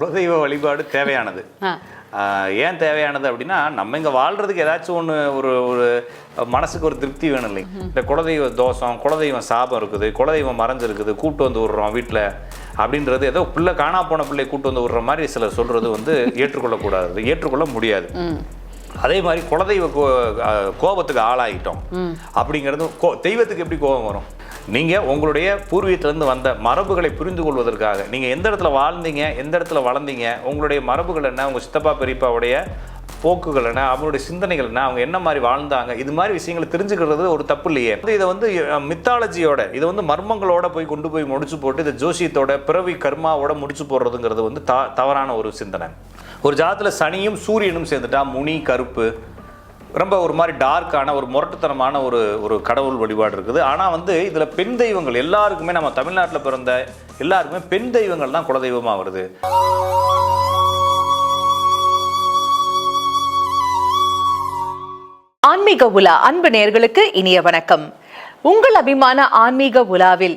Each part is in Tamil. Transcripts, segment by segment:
குலதெய்வ வழிபாடு தேவையானது. ஏன் தேவையானது அப்படின்னா நம்ம இங்கே வாழ்றதுக்கு ஏதாச்சும் ஒன்று ஒரு ஒரு மனசுக்கு ஒரு திருப்தி வேணும் இல்லைங்க இந்த குலதெய்வ தோஷம் குலதெய்வம் சாபம் இருக்குது குலதெய்வம் மறைஞ்சிருக்குது கூட்டு வந்து விடுறோம் வீட்டில் அப்படின்றது ஏதோ பிள்ளை காணா போன பிள்ளை கூட்டு வந்து விடுற மாதிரி சிலர் சொல்கிறது வந்து ஏற்றுக்கொள்ளக்கூடாது. ஏற்றுக்கொள்ள முடியாது. அதே மாதிரி குலதெய்வ கோ கோபத்துக்கு ஆளாகிட்டோம் அப்படிங்கிறது கோ தெய்வத்துக்கு எப்படி கோபம் வரும்? நீங்கள் உங்களுடைய பூர்வீகத்திலேருந்து வந்த மரபுகளை புரிந்து கொள்வதற்காக நீங்கள் எந்த இடத்துல வாழ்ந்தீங்க எந்த இடத்துல வளர்ந்தீங்க உங்களுடைய மரபுகள் என்ன உங்கள் சித்தப்பா பெரியப்பாவுடைய போக்குகள் என்ன அவங்களுடைய சிந்தனைகள் என்ன அவங்க என்ன மாதிரி வாழ்ந்தாங்க இது மாதிரி விஷயங்களை தெரிஞ்சுக்கிறது ஒரு தப்பு இல்லையே. வந்து இதை வந்து மித்தாலஜியோட இதை வந்து மர்மங்களோட போய் கொண்டு போய் முடிச்சு போட்டு இதை ஜோசியத்தோட பிறவி கர்மாவோட முடிச்சு போடுறதுங்கிறது வந்து த தவறான ஒரு சிந்தனை. ஒரு ஜாதத்தில் சனியும் சூரியனும் சேர்ந்துட்டா முனி கருப்பு ரொம்ப ஒரு மாதிரி டார்க்கான ஒரு முரட்டுத்தனமான ஒரு ஒரு கடவுள் வழிபாடு இருக்குது. ஆனால் வந்து இதில் பெண் தெய்வங்கள் எல்லாருக்குமே நம்ம தமிழ்நாட்டில் பிறந்த எல்லாருக்குமே பெண் தெய்வங்கள் தான் குலதெய்வமாக வருது. ஆன்மீக உலா அன்பு நேர்களுக்கு இனிய வணக்கம். உங்கள் அபிமான ஆன்மீக உலாவில்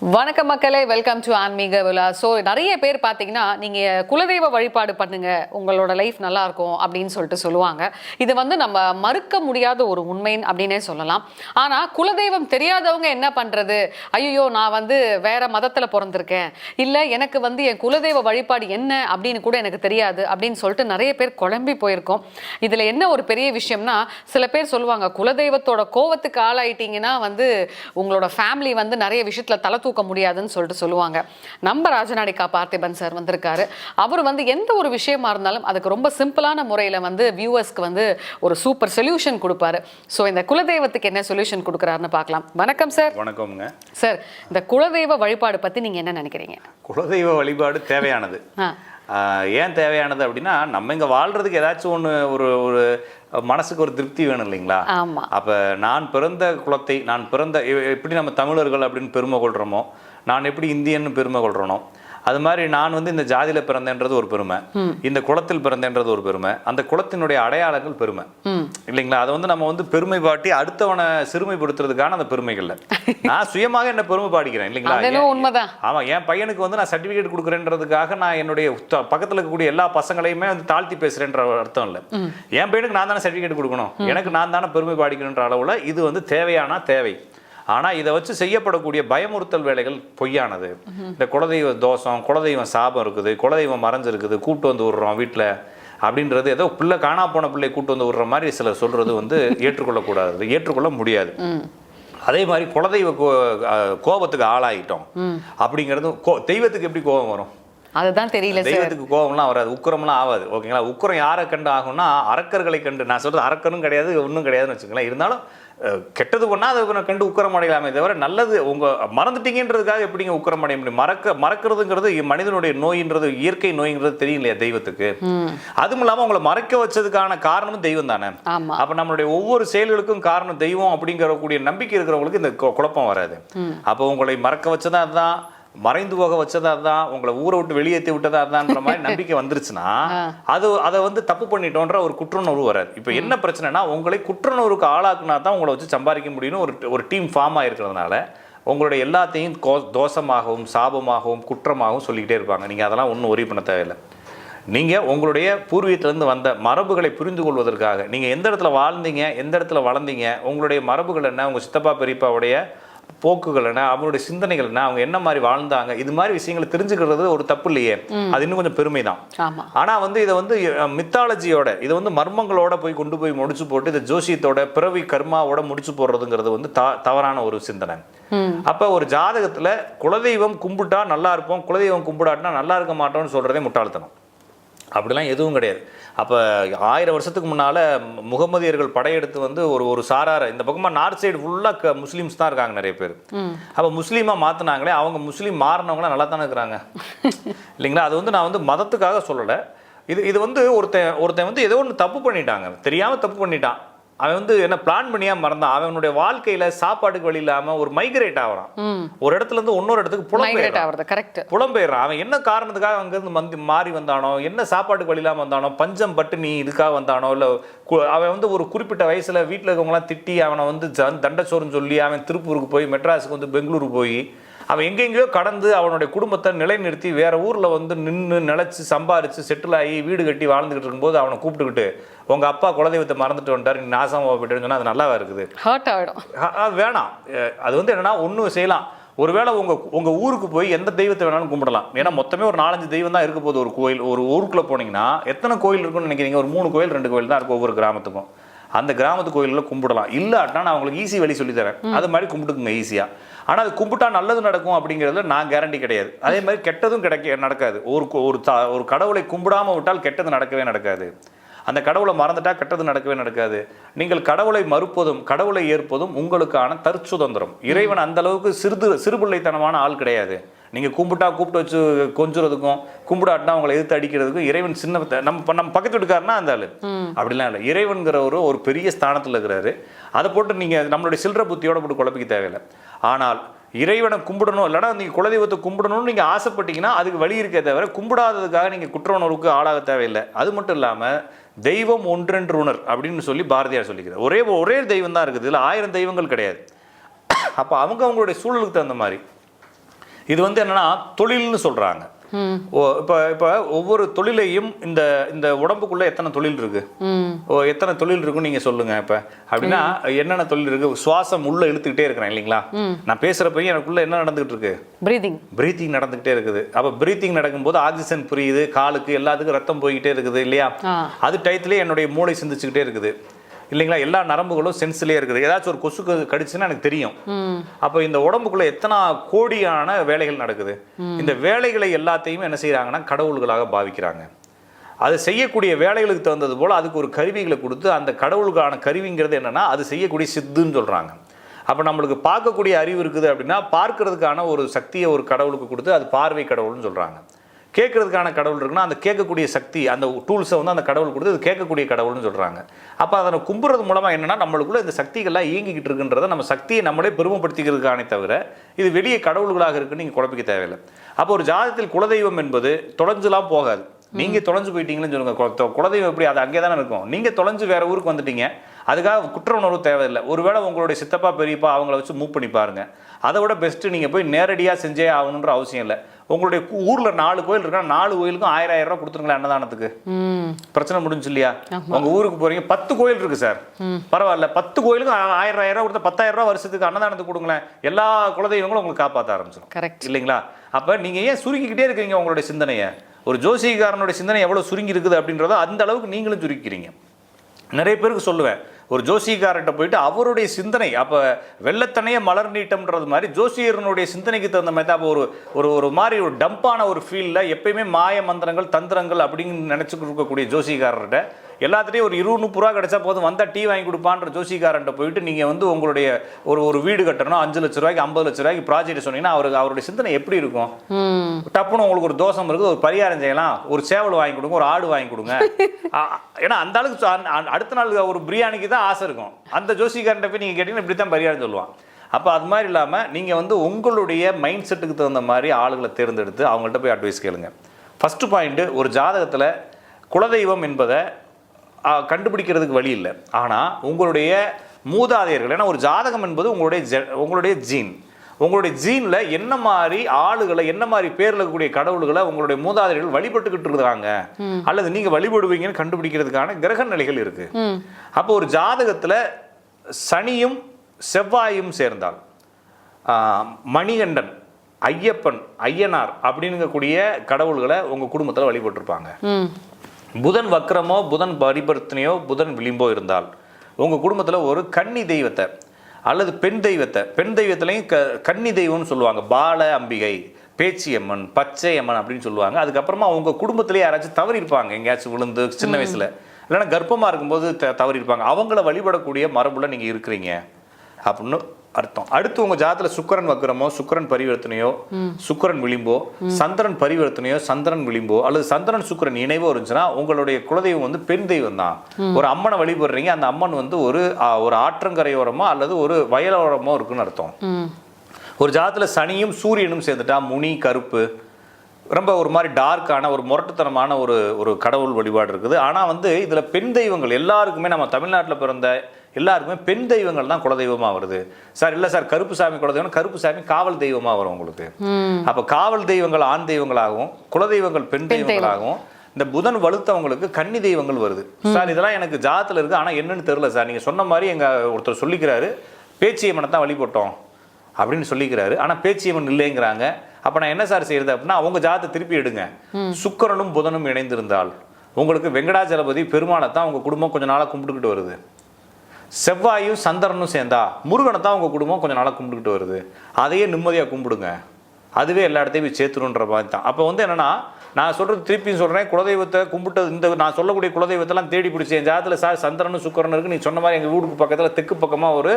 வணக்கம் மக்களே வெல்கம் டு ஆன்மீக விழா. ஸோ நிறைய பேர் பார்த்தீங்கன்னா நீங்கள் குலதெய்வ வழிபாடு பண்ணுங்க உங்களோட லைஃப் நல்லா இருக்கும் அப்படின்னு சொல்லிட்டு சொல்லுவாங்க. இது வந்து நம்ம மறுக்க முடியாத ஒரு உண்மை அப்படின்னே சொல்லலாம். ஆனால் குலதெய்வம் தெரியாதவங்க என்ன பண்ணுறது ஐயோ நான் வந்து வேற மதத்தில் பிறந்திருக்கேன். இல்லை எனக்கு வந்து என் குலதெய்வ வழிபாடு என்ன அப்படின்னு கூட எனக்கு தெரியாது அப்படின்னு சொல்லிட்டு நிறைய பேர் குழம்பி போயிருக்கோம். இதில் என்ன ஒரு பெரிய விஷயம்னா சில பேர் சொல்லுவாங்க குலதெய்வத்தோட கோவத்துக்கு ஆளாயிட்டீங்கன்னா வந்து உங்களோட ஃபேமிலி வந்து நிறைய விஷயத்தில் தலை தூக்க முடியாதுன்னு சொல்லிட்டு சொல்லுவாங்க. நம்ம ராஜநாடிகா பார்த்திபன் சார் வந்திருக்காரு. அவர் வந்து எந்த ஒரு விஷயமா இருந்தாலும் அதுக்கு ரொம்ப சிம்பிளான முறையில் வந்து வியூவர்ஸ்க்கு வந்து ஒரு சூப்பர் சொல்யூஷன் கொடுப்பாரு. ஸோ இந்த குலதெய்வத்துக்கு என்ன சொல்யூஷன் கொடுக்குறாருன்னு பார்க்கலாம். வணக்கம் சார். வணக்கம்ங்க. சார் இந்த குலதெய்வ வழிபாடு பற்றி நீங்கள் என்ன நினைக்கிறீங்க? குலதெய்வ வழிபாடு தேவையானது. ஏன் தேவையானது அப்படின்னா நம்ம இங்கே வாழ்றதுக்கு ஏதாச்சும் ஒன்று ஒரு ஒரு மனசுக்கு ஒரு திருப்தி வேணும் இல்லைங்களா ஆமா. அப்போ நான் பிறந்த குலத்தை நான் பிறந்த எப்படி நம்ம தமிழர்கள் அப்படின்னு பெருமை கொள்கிறோமோ நான் எப்படி இந்தியன்னு பெருமை கொள்கிறனோ அது மாதிரி நான் வந்து இந்த ஜாதியில் பிறந்தேன்றது ஒரு பெருமை. இந்த குலத்தில் பிறந்தேன்றது ஒரு பெருமை. அந்த குலத்தினுடைய அடையாளங்கள் பெருமை. இல்லைங்களா? அதை வந்து நம்ம வந்து பெருமை பாட்டி அடுத்தவனை சிறுமைப்படுத்துறதுக்கான அந்த பெருமைகள்ல. நான் சுயமாக என்ன பெருமை பாடிக்கிறேன் இல்லைங்களா உண்மைதான். ஆமா என் பையனுக்கு வந்து நான் சர்டிபிகேட் கொடுக்குறேன்றதுக்காக நான் என்னுடைய பக்கத்துல இருக்கக்கூடிய எல்லா பசங்களையுமே வந்து தாழ்த்தி பேசுறேன்ற அர்த்தம் இல்ல. என் பையனுக்கு நான் தானே சர்டிபிகேட் கொடுக்கணும். எனக்கு நான் தானே பெருமை பாடிக்கணுன்ற அளவுல இது வந்து தேவையானா தேவை. ஆனா இதை வச்சு செய்யப்படக்கூடிய பயமுறுத்தல் வேலைகள் பொய்யானது. இந்த குலதெய்வ தோஷம் குலதெய்வம் சாபம் இருக்குது குலதெய்வம் மறைஞ்சிருக்குது கூட்டு வந்து விடுறோம் வீட்டுல அப்படின்றது ஏதோ பிள்ளை காணா போன பிள்ளை கூட்டு வந்து விடுற மாதிரி சிலர் சொல்றது வந்து ஏற்றுக்கொள்ளக்கூடாது ஏற்றுக்கொள்ள முடியாது. அதே மாதிரி குலதெய்வ கோபத்துக்கு ஆளாகிட்டோம் அப்படிங்கிறது கோ- தெய்வத்துக்கு எப்படி கோபம் வரும்? அதுதான் தெரியல தெய்வத்துக்கு கோபம்லாம் வராது உக்கிரம்லாம் ஆகாது ஓகேங்களா? உக்கிரம் யாரை கண்டு ஆகும்னா அரக்கர்களை கண்டு நான் சொல்றது அரக்கனும் கிடையாது ஒன்றும் கிடையாதுன்னு வச்சுக்கலாம் இருந்தாலும் கெட்டது பண்ணால் அதை கண்டு உக்கிரம் அடையலாமே தவிர நல்லது உங்க மறந்துட்டீங்கன்றதுக்காக எப்படிங்க உக்கிரம் அடைய முடியும்? மறக்க மறக்கிறதுங்கிறது மனிதனுடைய நோயின்றது இயற்கை நோய்ங்கிறது தெரியும் இல்லையா தெய்வத்துக்கு அதுவும் இல்லாமல் உங்களை மறைக்க வச்சதுக்கான காரணமும் தெய்வம் தானே? அப்ப நம்மளுடைய ஒவ்வொரு செயல்களுக்கும் காரணம் தெய்வம் அப்படிங்கிற கூடிய நம்பிக்கை இருக்கிறவங்களுக்கு இந்த குழப்பம் வராது. அப்போ உங்களை மறக்க வச்சதா அதுதான் மறைந்து போக வச்சதா தான் உங்களை ஊரை விட்டு வெளியேற்றி விட்டதா தான்ற மாதிரி நம்பிக்கை வந்துருச்சுன்னா அது அதை வந்து தப்பு பண்ணிட்டோன்ற ஒரு குற்றுணர்வு வராது. இப்போ என்ன பிரச்சனைனா உங்களை குற்றுணர்வுக்கு ஆளாக்குனா தான் உங்களை வச்சு சம்பாதிக்க முடியும்னு ஒரு ஒரு டீம் ஃபார்ம் ஆயிருக்கிறதுனால உங்களுடைய எல்லாத்தையும் கோ- தோஷமாகவும் சாபமாகவும் குற்றமாகவும் சொல்லிக்கிட்டே இருப்பாங்க. நீங்கள் அதெல்லாம் ஒன்றும் ஒரே பண்ண தேவையில்லை. நீங்கள் உங்களுடைய பூர்வீகத்திலேருந்து வந்த மரபுகளை புரிந்து கொள்வதற்காக நீங்கள் எந்த இடத்துல வாழ்ந்தீங்க எந்த இடத்துல வளர்ந்தீங்க உங்களுடைய மரபுகள் என்ன உங்கள் சித்தப்பா பெரியப்பாவுடைய போக்குகள் என்ன அவங்களுடைய சிந்தனைகள் என்ன அவங்க என்ன மாதிரி வாழ்ந்தாங்க இது மாதிரி விஷயங்களை தெரிஞ்சுக்கிறது ஒரு தப்பு இல்லையே. அது இன்னும் கொஞ்சம் பெருமை தான் ஆமா. ஆனா வந்து இதை வந்து மித்தாலஜியோட இதை வந்து மர்மங்களோட போய் கொண்டு போய் முடிச்சு போட்டு இதை ஜோசியத்தோட பிறவி கர்மாவோட முடிச்சு போடுறதுங்கிறது வந்து த தவறான ஒரு சிந்தனை. அப்ப ஒரு ஜாதகத்துல குலதெய்வம் கும்பிட்டா நல்லா இருப்போம் குலதெய்வம் கும்பிடாட்டினா நல்லா இருக்க மாட்டோம்னு சொல்றதே முட்டாள்தனம். அப்படிலாம் எதுவும் கிடையாது. அப்போ ஆயிரம் வருஷத்துக்கு முன்னால் முகமதியர்கள் படையெடுத்து வந்து ஒரு ஒரு சாரார இந்த பக்கமாக நார்த் சைடு ஃபுல்லாக முஸ்லீம்ஸ் தான் இருக்காங்க நிறைய பேர். அப்போ முஸ்லீமாக மாற்றினாங்களே அவங்க முஸ்லீம் மாறினவங்களாம் நல்லா தானே இருக்கிறாங்க. இல்லைங்களா? அது வந்து நான் வந்து மதத்துக்காக சொல்லலை. இது இது வந்து ஒருத்தன் ஒருத்தன் வந்து ஏதோ ஒன்று தப்பு பண்ணிட்டாங்க. தெரியாமல் தப்பு பண்ணிட்டான். அவன் வந்து என்ன பிளான் பண்ணியா மறந்தான். அவனுடைய வாழ்க்கையில சாப்பாட்டுக்கு வழி இல்லாம ஒரு மைக்ரேட் ஆகுறான். ஒரு இடத்துல இருந்து இன்னொரு இடத்துக்கு புலம்பெயர்றான். ஆகுறது கரெக்ட் புலம்பெயர்றான். அவன் என்ன காரணத்துக்காக அங்கேருந்து வந்து மாறி வந்தானோ என்ன சாப்பாட்டுக்கு வழி இல்லாம வந்தானோ பஞ்சம் பட்டினி இதுக்காக வந்தானோ இல்லை அவன் வந்து ஒரு குறிப்பிட்ட வயசுல வீட்டில் இருக்கவங்களாம் திட்டி அவனை வந்து தண்டச்சோறுன்னு சொல்லி அவன் திருப்பூருக்கு போய் மெட்ராஸுக்கு வந்து பெங்களூரு போய் அவன் எங்கெங்கேயோ கடந்து அவனுடைய குடும்பத்தை நிலைநிறுத்தி வேற ஊர்ல வந்து நின்று நிலைச்சு சம்பாரிச்சு செட்டில் ஆகி வீடு கட்டி வாழ்ந்துகிட்டு இருக்கும்போது அவனை கூப்பிட்டுக்கிட்டு உங்க அப்பா குலதெய்வத்தை மறந்துட்டு வந்துட்டார் நீ நாசமா போயிட்டுன்னு சொன்னா அது நல்லாவா இருக்குது? ஹர்ட் ஆயிடும். அ- அ, வேணாம். அது வந்து என்னன்னா ஒன்றும் செய்யலாம். ஒருவேளை உங்க உங்க ஊருக்கு போய் எந்த தெய்வத்தை வேணாலும் கும்பிடலாம். ஏன்னா மொத்தமே ஒரு நாலஞ்சு தெய்வம் தான் இருக்க போகுது. ஒரு கோயில் ஒரு ஊருக்குள்ள போனீங்கன்னா எத்தனை கோயில் இருக்குன்னு நினைக்கிறீங்க? ஒரு மூணு கோயில் ரெண்டு கோயில் தான் இருக்கும் ஒவ்வொரு கிராமத்துக்கும். அந்த கிராமத்து கோயிலில் கும்பிடலாம். இல்லாட்டினா நான் உங்களுக்கு ஈஸி வழி சொல்லி தரேன். அது மாதிரி கும்பிட்டுக்குங்க ஈஸியா ஆனா அது கும்பிட்டா நல்லது நடக்கும் அப்படிங்கிறதுல நான் கேரண்டி கிடையாது. அதே மாதிரி கெட்டதும் கிடைக்க நடக்காது. ஒரு ஒரு த- ஒரு கடவுளை கும்பிடாம விட்டால் கெட்டது நடக்கவே நடக்காது. அந்த கடவுளை மறந்துட்டா கெட்டது நடக்கவே நடக்காது. நீங்கள் கடவுளை மறுப்பதும் கடவுளை ஏற்பதும் உங்களுக்கான தற்சுதந்திரம். இறைவன் அந்த அளவுக்கு சிறிது சிறுபிள்ளைத்தனமான ஆள் கிடையாது. நீங்க கும்பிட்டா கூப்பிட்டு வச்சு கொஞ்சுறதுக்கும் கும்பிடாட்டினா அவங்களை எதிர்த்து அடிக்கிறதுக்கும் இறைவன் சின்ன நம்ம நம்ம பக்கத்து வீட்டுக்காரனா அந்த ஆளு. அப்படிலாம் இல்லை. இறைவன்கிற ஒரு ஒரு பெரிய ஸ்தானத்துல இருக்கிறாரு. அதை போட்டு நீங்க நம்மளுடைய சில்லற புத்தியோட போட்டு குழப்பிக்க தேவையில்லை. ஆனால் இறைவனை கும்பிடணும் இல்லைன்னா நீங்கள் குலதெய்வத்தை கும்பிடணும்னு நீங்கள் ஆசைப்பட்டீங்கன்னா அதுக்கு வழி இருக்கே தவிர கும்பிடாததுக்காக நீங்கள் குற்ற உணர்வுக்கு ஆளாக தேவையில்லை. அது மட்டும் இல்லாமல் தெய்வம் ஒன்றென்று உணர் அப்படின்னு சொல்லி பாரதியார் சொல்லிக்கிறார். ஒரே ஒரே தெய்வம் தான் இருக்குது. இதில் ஆயிரம் தெய்வங்கள் கிடையாது. அப்போ அவங்க அவங்களுடைய சூழலுக்கு தகுந்த மாதிரி. இது வந்து என்னன்னா தொழில்னு சொல்கிறாங்க இப்போ இப்போ ஒவ்வொரு தொழிலையும் இந்த இந்த உடம்புக்குள்ள எத்தனை தொழில் இருக்கு? ஓ எத்தனை தொழில் இருக்குன்னு நீங்க சொல்லுங்க இப்ப. அப்படின்னா என்னென்ன தொழில் இருக்கு? சுவாசம் உள்ள இழுத்துக்கிட்டே இருக்கிறேன் இல்லைங்களா? நான் பேசுறப்ப எனக்குள்ள என்ன நடந்துகிட்டு இருக்கு? பிரீதிங் பிரீத்திங் நடந்துகிட்டே இருக்குது. அப்ப பிரீத்திங் நடக்கும்போது ஆக்சிஜன் புரியுது காலுக்கு எல்லாத்துக்கும் ரத்தம் போய்கிட்டே இருக்குது இல்லையா. அது டயத்துலேயே என்னுடைய மூளை சிந்திச்சுக்கிட்டே இருக்குது. இல்லைங்களா? எல்லா நரம்புகளும் சென்ஸ்லேயே இருக்குது. ஏதாச்சும் ஒரு கொசு க- கடிச்சுன்னா எனக்கு தெரியும். அப்போ இந்த உடம்புக்குள்ள எத்தனை கோடியான வேலைகள் நடக்குது? இந்த வேலைகளை எல்லாத்தையும் என்ன செய்றாங்கன்னா கடவுள்களாக பாவிக்கிறாங்க. அது செய்யக்கூடிய வேலைகளுக்கு தகுந்தது போல் அதுக்கு ஒரு கருவிகளை கொடுத்து அந்த கடவுளுக்கான கருவிங்கிறது என்னன்னா அது செய்யக்கூடிய சித்துன்னு சொல்றாங்க. அப்போ நம்மளுக்கு பார்க்கக்கூடிய அறிவு இருக்குது அப்படின்னா பார்க்கறதுக்கான ஒரு சக்தியை ஒரு கடவுளுக்கு கொடுத்து அது பார்வை கடவுள்னு சொல்றாங்க. கேட்கறதுக்கான கடவுள் இருக்குன்னா அந்த கேட்கக்கூடிய சக்தி அந்த டூல்ஸை வந்து அந்த கடவுள் கொடுத்து அது கேட்கக்கூடிய கடவுள்னு சொல்கிறாங்க அப்போ அதை கும்புறது மூலமாக என்னென்னா நம்மளுக்குள்ள இந்த சக்திகள்லாம் இயங்கிக்கிட்டு இருக்குன்றதை நம்ம சக்தியை நம்மளே பெருமைப்படுத்திக்கிறதுக்கானே தவிர இது வெளியே கடவுள்களாக இருக்குன்னு நீங்கள் குழப்பிக்க தேவையில்லை. அப்போ ஒரு ஜாதத்தில் குலதெய்வம் என்பது தொலைஞ்சுலாம் போகாது. நீங்கள் தொலைஞ்சு போயிட்டீங்கன்னு சொல்லுங்கள் குலதெய்வம் எப்படி அது அங்கே தானே இருக்கும். நீங்கள் தொலைஞ்சு வேறு ஊருக்கு வந்துட்டீங்க. அதுக்காக குற்ற உணர்வு தேவையில்லை. ஒருவேளை உங்களுடைய சித்தப்பா பெரியப்பா அவங்கள வச்சு மூவ் பண்ணி பாருங்கள் அதை விட பெஸ்ட்டு நீங்கள் போய் நேரடியாக செஞ்சே ஆகணுன்ற அவசியம் இல்லை. உங்களுடைய ஊர்ல நாலு கோயில் இருக்கா நாலு கோயிலுக்கும் ஆயிரம் ஆயிரம் ரூபாய் கொடுத்துருங்களேன் அன்னதானத்துக்கு. பிரச்சனை முடிஞ்சு இல்லையா உங்க ஊருக்கு போறீங்க பத்து கோயில் இருக்கு சார். பரவாயில்ல பத்து கோயிலுக்கும் ஆயிரம் ஆயிரம் ரூபாய் கொடுத்தா பத்தாயிரம் ரூபாய் வருஷத்துக்கு அன்னதானத்துக்கு கொடுங்களேன். எல்லா குலதெய்வங்களும் உங்களுக்கு காப்பாற்ற ஆரம்பிச்சிடும். கரெக்ட் இல்லைங்களா? அப்ப நீங்க ஏன் சுருக்கிக்கிட்டே இருக்கீங்க உங்களுடைய சிந்தனையை? ஒரு ஜோசிகாரனுடைய சிந்தனை எவ்வளவு சுருங்கி இருக்குது அப்படின்றத அந்த அளவுக்கு நீங்களும் சுருக்கிறீங்க நிறைய பேருக்கு சொல்லுவேன் ஒரு ஜோசியக்காரர்கிட்ட போயிட்டு அவருடைய சிந்தனை அப்போ வெள்ளத்தனையே மலர் நீட்டம்ன்றது மாதிரி ஜோசியரனுடைய சிந்தனைக்கு தகுந்த மாதிரி தான். ஒரு ஒரு ஒரு மாதிரி ஒரு டம்பான ஒரு ஃபீலில் எப்பயுமே மாய மந்திரங்கள் தந்திரங்கள் அப்படின்னு நினச்சிக்கிட்டு இருக்கக்கூடிய ஜோசியக்காரர்கிட்ட எல்லாத்துலேயும் ஒரு இருபது முப்பது ரூபா கிடைச்சா போதும். வந்தா டீ வாங்கி கொடுப்பான்ற ஜோசிகாரன்ட்ட போயிட்டு நீங்க வந்து உங்களுடைய ஒரு ஒரு வீடு கட்டணும். அஞ்சு லட்ச ரூபாய்க்கு ஐம்பது லட்ச ரூபாய்க்கு ப்ராஜெக்ட் சொன்னீங்கன்னா அவருக்கு அவருடைய சிந்தனை எப்படி இருக்கும்? டப்புன்னு உங்களுக்கு ஒரு தோசம் இருக்குது ஒரு பரிகாரம் செய்யலாம். ஒரு சேவல் வாங்கி கொடுங்க ஒரு ஆடு வாங்கி கொடுங்க. ஏன்னா அந்த அளவுக்கு அடுத்த நாள் ஒரு பிரியாணிக்கு தான் ஆசை இருக்கும். அந்த ஜோசிக்காரன்ட்ட போய் நீங்கள் கேட்டீங்கன்னா இப்படி தான் பரிகாரம் சொல்லுவான். அப்போ அது மாதிரி இல்லாமல் நீங்கள் வந்து உங்களுடைய மைண்ட் செட்டுக்கு தகுந்த மாதிரி ஆளுகளை தேர்ந்தெடுத்து அவங்கள்ட்ட போய் அட்வைஸ் கேளுங்க. ஃபஸ்ட்டு பாயிண்ட்டு ஒரு ஜாதகத்தில் குலதெய்வம் என்பதை கண்டுபிடிக்கிறதுக்கு வழி இல்லை. ஆனால் உங்களுடைய மூதாதையர்கள் ஏன்னா ஒரு ஜாதகம் என்பது உங்களுடைய ஜெ- உங்களுடைய ஜீன். உங்களுடைய ஜீன்ல என்ன மாதிரி ஆளுகளை என்ன மாதிரி பேர்ல இருக்கக்கூடிய கடவுள்களை உங்களுடைய மூதாதையர்கள் வழிபட்டுக்கிட்டு இருக்காங்க அல்லது நீங்க வழிபடுவீங்கன்னு கண்டுபிடிக்கிறதுக்கான கிரக நிலைகள் இருக்கு. அப்போ ஒரு ஜாதகத்துல சனியும் செவ்வாயும் சேர்ந்தால் மணிகண்டன் ஐயப்பன் ஐயனார் அப்படிங்கக்கூடிய கடவுள்களை உங்க குடும்பத்துல வழிபட்டிருப்பாங்க. புதன் வக்ரமோ புதன் பரிபர்த்தனையோ புதன் விளிம்போ இருந்தால் உங்கள் குடும்பத்தில் ஒரு கன்னி தெய்வத்தை அல்லது பெண் தெய்வத்தை பெண் தெய்வத்திலையும் க கன்னி தெய்வம்னு சொல்லுவாங்க. பால அம்பிகை பேச்சியம்மன் பச்சையம்மன் அப்படின்னு சொல்லுவாங்க. அதுக்கப்புறமா அவங்க குடும்பத்திலேயே யாராச்சும் தவறி இருப்பாங்க எங்கேயாச்சும் விழுந்து சின்ன வயசுல. இல்லைன்னா கர்ப்பமா இருக்கும்போது த தவறி இருப்பாங்க அவங்கள வழிபடக்கூடிய மரபுல நீங்க இருக்கிறீங்க. அப்படின்னு அர்த்தம். அடுத்து உங்க ஜாதத்துல சுக்கிரன் வக்கரமோ சுக்கிரன் பரிவர்த்தனையோ சுக்கிரன் விளிம்போ சந்திரன் பரிவர்த்தனையோ சந்திரன் விளிம்போ அல்லது சந்திரன் சுக்கிரன் இணைவோ இருந்துச்சுன்னா உங்களுடைய குலதெய்வம் வந்து பெண் தெய்வம் தான் ஒரு அம்மனை வழிபடுறீங்க அந்த அம்மன் வந்து ஒரு ஒரு ஆற்றங்கரையோரமோ அல்லது ஒரு வயலோரமோ இருக்குன்னு அர்த்தம். ஒரு ஜாதத்துல சனியும் சூரியனும் சேர்ந்துட்டா முனி கருப்பு ரொம்ப ஒரு மாதிரி டார்க்கான ஒரு முரட்டுத்தனமான ஒரு ஒரு கடவுள் வழிபாடு இருக்குது. ஆனால் வந்து இதில் பெண் தெய்வங்கள் எல்லாருக்குமே நம்ம தமிழ்நாட்டில் பிறந்த எல்லாருக்குமே பெண் தெய்வங்கள் தான் குலதெய்வமாக வருது. சார் இல்லை சார் கருப்பு சாமி குலதெய்வம் கருப்பு சாமி காவல் தெய்வமாக வரும் உங்களுக்கு. அப்போ காவல் தெய்வங்கள் ஆண் தெய்வங்களாகவும் குலதெய்வங்கள் பெண் தெய்வங்களாகவும் இந்த புதன் வலுத்தவங்களுக்கு கன்னி தெய்வங்கள் வருது. சார் இதெல்லாம் எனக்கு ஜாதத்துல இருக்கு ஆனால் என்னன்னு தெரியல சார். நீங்கள் சொன்ன மாதிரி எங்கள் ஒருத்தர் சொல்லிக்கிறாரு பேச்சியம்மனை தான் வழிபட்டோம் அப்படின்னு சொல்லிக்கிறாரு. ஆனால் பேச்சியம்மன் இல்லைங்கிறாங்க. அப்போ நான் என்ன சார் செய்யறது அப்படின்னா அவங்க ஜாதத்தை திருப்பி எடுங்க. சுக்கிரனும் புதனும் இணைந்திருந்தால் உங்களுக்கு வெங்கடாச்சலபதி பெருமானை தான் உங்க குடும்பம் கொஞ்ச நாளாக கும்பிட்டுக்கிட்டு வருது. செவ்வாயும் சந்திரனும் சேர்ந்தா முருகனை தான் உங்க குடும்பம் கொஞ்ச நாளாக கும்பிட்டுக்கிட்டு வருது. அதையே நிம்மதியாக கும்பிடுங்க. அதுவே எல்லா இடத்தையும் போய் சேர்த்துருன்ற மாதிரி தான். அப்போ வந்து என்னன்னா நான் சொல்றது திருப்பியும் சொல்றேன். குலதெய்வத்தை கும்பிட்டது இந்த நான் சொல்லக்கூடிய குலதெய்வத்தெல்லாம் தேடி பிடிச்சி என் ஜாதத்தில் சார் சந்திரனும் சுக்கரனும் இருக்கு நீ சொன்ன மாதிரி எங்கள் வீட்டுக்கு பக்கத்தில் தெற்கு பக்கமாக ஒரு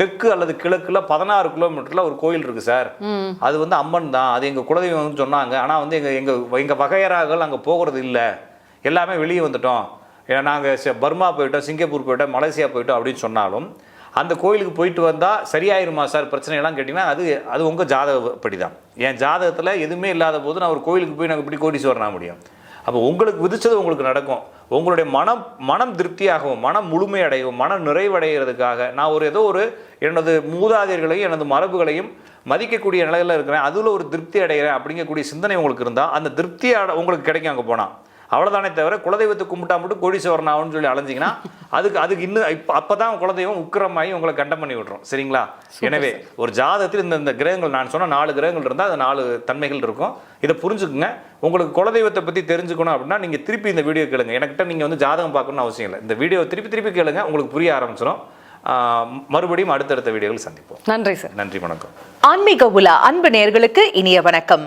தெற்கு அல்லது கிழக்குல பதினாறு கிலோமீட்டர்ல ஒரு கோயில் இருக்கு சார். அது வந்து அம்மன் தான். அது எங்க குலதெய்வம்னு சொன்னாங்க. ஆனா வந்து எங்க எங்க எங்க வகையறார்கள் அங்க போகிறது இல்ல. எல்லாமே வெளியே வந்துட்டோம். ஏன்னா நாங்கள் ச- பர்மா போயிட்டோம் சிங்கப்பூர் போயிட்டோம் மலேசியா போயிட்டோம் அப்படின்னு சொன்னாலும் அந்த கோயிலுக்கு போயிட்டு வந்தால் சரியாயிருமா சார்? பிரச்சனையெல்லாம் கேட்டிங்கன்னா அது அது உங்கள் ஜாதகப்படி தான் என் ஜாதகத்தில் எதுவுமே இல்லாத போது நான் ஒரு கோயிலுக்கு போய் நாங்கள் இப்படி கோடீஸ்வரன் ஆக முடியும். அப்போ உங்களுக்கு விதிச்சது உங்களுக்கு நடக்கும். உங்களுடைய மனம் மனம் திருப்தியாகவும் மனம் முழுமையடையவும் மனம் நிறைவடைகிறதுக்காக நான் ஒரு ஏதோ ஒரு எனது மூதாதையர்களையும் எனது மரபுகளையும் மதிக்கக்கூடிய நிலையில் இருக்கிறேன். அதில் ஒரு திருப்தி அடைகிறேன் அப்படிங்கக்கூடிய சிந்தனை உங்களுக்கு இருந்தால் அந்த திருப்தி உங்களுக்கு கிடைக்கும் அங்கே போனால் அவ்வளோதானே தவிர குலதெய்வத்தை கும்பிட்டா மட்டும் கோடீஸ்வரன் ஆகும்னு சொல்லி அலைஞ்சிங்கன்னா அதுக்கு அதுக்கு இன்னும் இப்போ அப்போ தான் குலதெய்வம் உக்கிரமாகி உங்களை கண்டம் பண்ணி விட்ரும் சரிங்களா? எனவே ஒரு ஜாதகத்தில் இந்த இந்த கிரகங்கள் நான் சொன்ன நாலு கிரகங்கள் இருந்தால் அது நாலு தன்மைகள் இருக்கும். இதை புரிஞ்சுக்குங்க. உங்களுக்கு குலதெய்வத்தை பற்றி தெரிஞ்சுக்கணும் அப்படின்னா நீங்கள் திருப்பி இந்த வீடியோ கேளுங்க. எனக்கிட்ட நீங்கள் வந்து ஜாதகம் பார்க்கணும்னு அவசியம் இல்லை. இந்த வீடியோ திருப்பி திருப்பி கேளுங்க. உங்களுக்கு புரிய ஆரம்பிச்சிடும் மறுபடியும் அடுத்தடுத்த வீடியோவில் சந்திப்போம். நன்றி சார். நன்றி வணக்கம். ஆன்மீக உலா அன்பு நேயர்களுக்கு இனிய வணக்கம்.